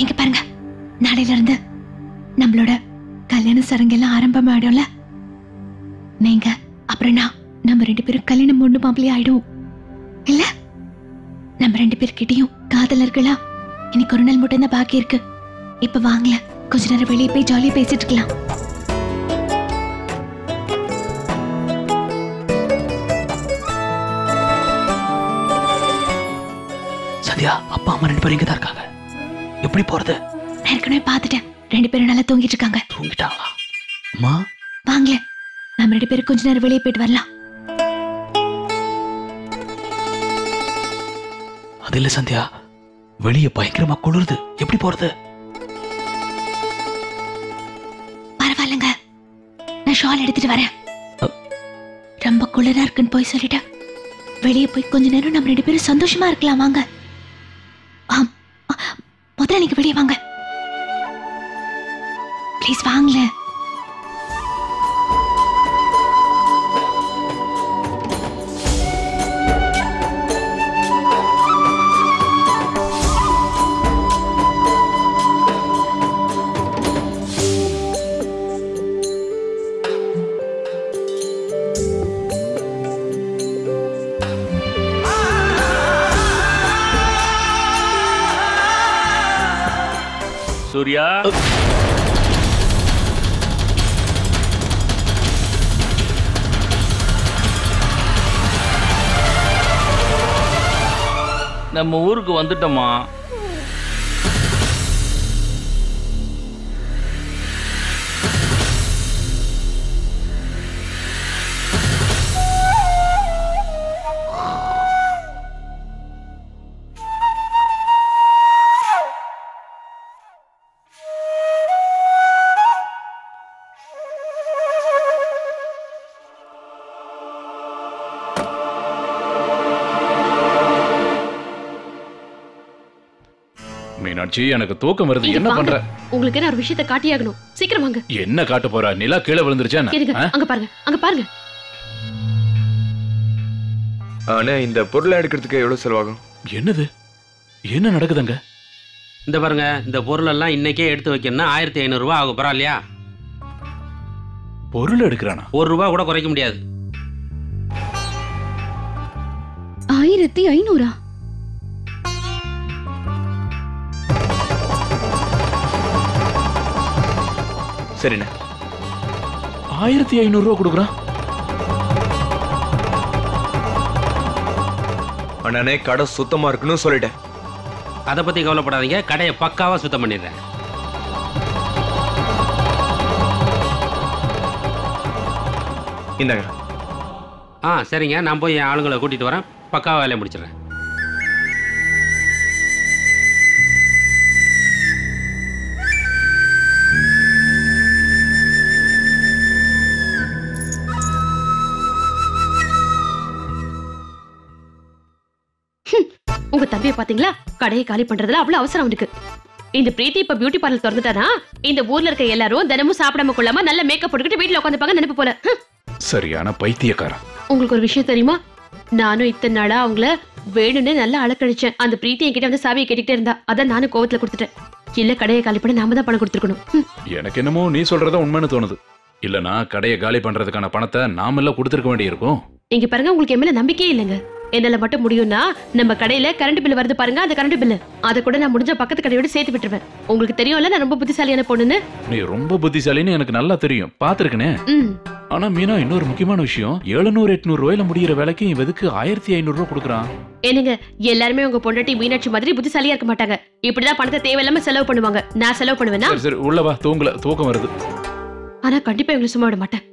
இங்க பாருங்க. நாளையில இருந்து நம்மளோட கல்யாண சடங்கெல்லாம் ஆரம்பமாயிடும்ல? நீங்க அப்புறம் நான் நம்ம ரெண்டு பேரும் கல்யாணம் மூணு மாப்பிள்ளை ஆயிடும் இல்ல? நம்ம ரெண்டு பேர்கிட்டயும் காதலர்களா இன்னைக்கு ஒரு நாள் மட்டும்தான் பாக்கி இருக்கு. இப்ப வாங்கல கொஞ்ச நேரம் வெளியே போய் ஜாலியா பேசிட்டு இருக்கலாம். அப்பா அம்மா ரெண்டு பேரும் இங்க தான் இருக்காங்க. எப்படி போறது? நான் ஏற்கனவே பார்த்துட்டேன். ரெண்டு பேரும் நல்லா தூங்கிட்டு இருக்காங்க. தூங்கிட்டாங்களா? அம்மா? வாங்க. நம்ம ரெண்டு பேரும் கொஞ்ச நேரம் வெளியே போயிட்டு வரலாம். அது இல்ல சந்தியா. வெளிய பயங்கரமா குளிருது. எப்படி போறது? பரவாயில்லைங்க. நான் ஷால் எடுத்துட்டு வரேன். ரொம்ப குளிரா இருக்குன்னு போய் சொல்லிட்டேன். வெளியே போய் கொஞ்ச நேரம் நம்ம ரெண்டு பேரும் சந்தோஷமா இருக்கலாம். வாங்க. முதல்ல நீங்க வெளியே வாங்க. ப்ளீஸ் வாங்களேன் சூர்யா. நம்ம ஊருக்கு வந்துட்டோமா? மீனாட்சி எனக்கு தூக்கம் வருது. என்ன. பண்ற? உங்களுக்கு நான் ஒரு விஷயத்தை காட்டியாகணும்? சீக்கிரம் வாங்க. என்ன காட்ட போறா? நிலா கீழே விழுந்துருச்சா என்ன? அங்க பாருங்க அங்க பாருங்க. ஆனா இந்த பொருளை எடுக்கிறதுக்கு எவ்வளவு செலவாகும்? என்னது? என்ன நடக்குதுங்க? இந்த பாருங்க இந்த பொருள் எல்லாம் இன்னைக்கே எடுத்து வைக்கணும்னா ஆயிரத்தி ஐநூறு ரூபாய் ஆகும் பரவாயில்லையா? பொருள் எடுக்கிறானா? ஒரு ரூபா கூட குறைக்க முடியாது. ஆயிரத்தி ஐநூறா? சரிண்ணே. ஆயிரத்தி ஐநூறு ரூபா கொடுக்குறான் அண்ணனே கடை சுத்தமா இருக்குன்னு சொல்லிட்டேன். அதை பத்தி கவலைப்படாதீங்க கடையை பக்காவா சுத்தம் பண்ணிடுறேன். இந்தாங்க. ஆ சரிங்க நான் போய் என் ஆளுங்களை கூட்டிட்டு வரேன். பக்காவா வேலையை முடிச்சிடுறேன். உங்க தம்பியை பாத்தீங்களா? கடையை காலி பண்றதுல அவ்வளவு அவசரம் இருக்கு இந்த பிரீத்தி இப்ப பியூட்டி பார்லர் திறந்துட்டானா? இந்த ஊர்ல இருக்க எல்லாரும் தினமும் சாப்பிடாம கொள்ளாம நல்ல மேக்கப் போட்டுக்கிட்டு வீட்டுல உட்காந்துப்பாங்க நினைப்பு போல. சரியான பைத்தியக்காரன். உங்களுக்கு ஒரு விஷயம் தெரியுமா? நானும் இத்தனை நாளா அவங்கள வேணும்னு நல்லா அழக்கழிச்சேன் அந்த பிரீத்தி என்கிட்ட வந்து சாவியை கேட்டுக்கிட்டே இருந்தா. அதான் நானும் கோவத்துல கொடுத்துட்டேன். இல்ல கடையை காலி பண்ண நாம தான் பணம் கொடுத்துருக்கணும். எனக்கு என்னமோ நீ சொல்றத உண்மைன்னு தோணுது. இல்லனா கடையை காலி பண்றதுக்கான பணத்தை நாமெல்லாம் கொடுத்துருக்க வேண்டியிருக்கும். இங்க பாருங்க உங்களுக்கு என் மேல நம்பிக்கையே இல்லைங்க. என்னால மட்டும் முடியும்னா நம்ம கடையில கரண்ட் பில் வருது பாருங்க அந்த கரண்ட் பில் அதை கூட நான் முடிஞ்ச பக்கத்து கடையோட சேர்த்து விட்டுருவேன். உங்களுக்கு தெரியும்ல நான் ரொம்ப புத்திசாலியான பொண்ணுன்னு? நீ ரொம்ப புத்திசாலின்னு எனக்கு நல்லா தெரியும். பாத்திருக்கனே ஆனா மீனா இன்னொரு முக்கியமான விஷயம் எழுநூறு எட்நூறு ரூபாயில முடியிற வேலைக்கு இவன் எதுக்கு ஆயிரத்தி ஐநூறு ரூபா கொடுக்குறான்? என்னங்க எல்லாருமே உங்க பொண்டாட்டி மீனாட்சி மாதிரி புத்திசாலியா இருக்க மாட்டாங்க. இப்படிதான் பணத்தை தேவையில்லாம செலவு பண்ணுவாங்க. நான் செலவு பண்ணுவேனா? சரி சரி உள்ள வா தூங்கல தூக்கம் வருது. ஆனா கண்டிப்பா இவங்களை சும்மா விட மாட்டேன்.